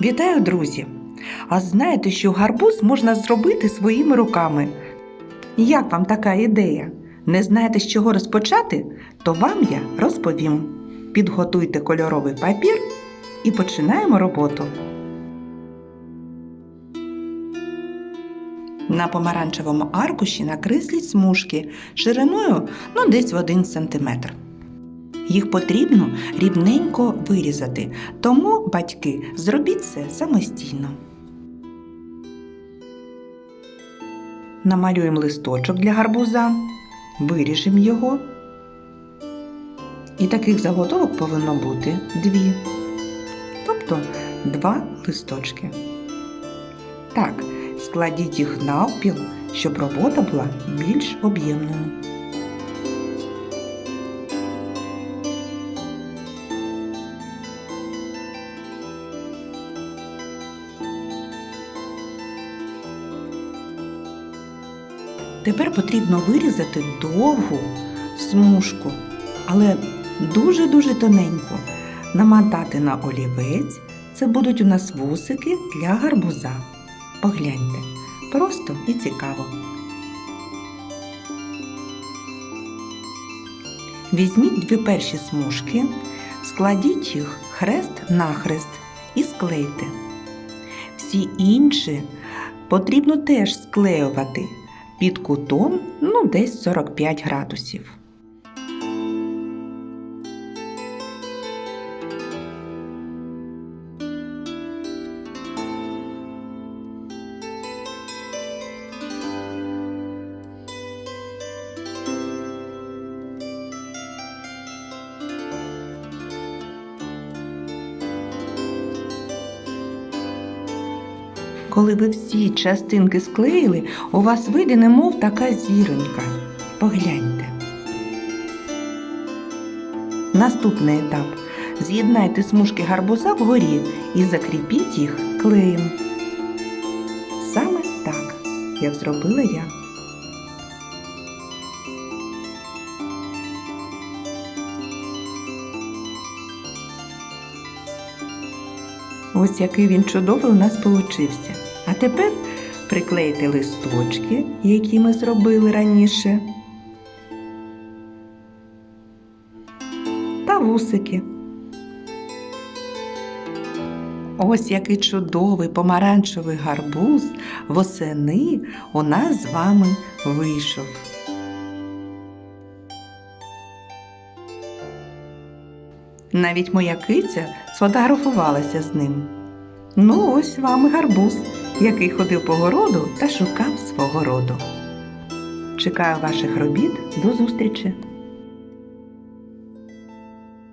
Вітаю, друзі! А знаєте, що гарбуз можна зробити своїми руками? Як вам така ідея? Не знаєте, з чого розпочати? То вам я розповім. Підготуйте кольоровий папір і починаємо роботу. На помаранчевому аркуші накресліть смужки шириною ну, десь в 1 см. Їх потрібно рівненько вирізати, тому, батьки, зробіть це самостійно. Намалюємо листочок для гарбуза, виріжемо його. І таких заготовок повинно бути дві, тобто два листочки. Так, складіть їх навпіл, щоб робота була більш об'ємною. Тепер потрібно вирізати довгу смужку, але дуже-дуже тоненько. Намотати на олівець. Це будуть у нас вусики для гарбуза. Погляньте, просто і цікаво. Візьміть дві перші смужки, складіть їх хрест-нахрест і склейте. Всі інші потрібно теж склеювати під кутом ну, десь 45 градусів. Коли ви всі частинки склеїли, у вас вийде немов така зіронька. Погляньте. Наступний етап. З'єднайте смужки гарбуза вгорі і закріпіть їх клеєм. Саме так, як зробила я. Ось який він чудовий у нас получився. А тепер приклейте листочки, які ми зробили раніше. Та вусики. Ось який чудовий помаранчевий гарбуз восени у нас з вами вийшов. Навіть моя киця сфотографувалася з ним. Ну, ось вам гарбуз, який ходив по городу та шукав свого роду. Чекаю ваших робіт. До зустрічі!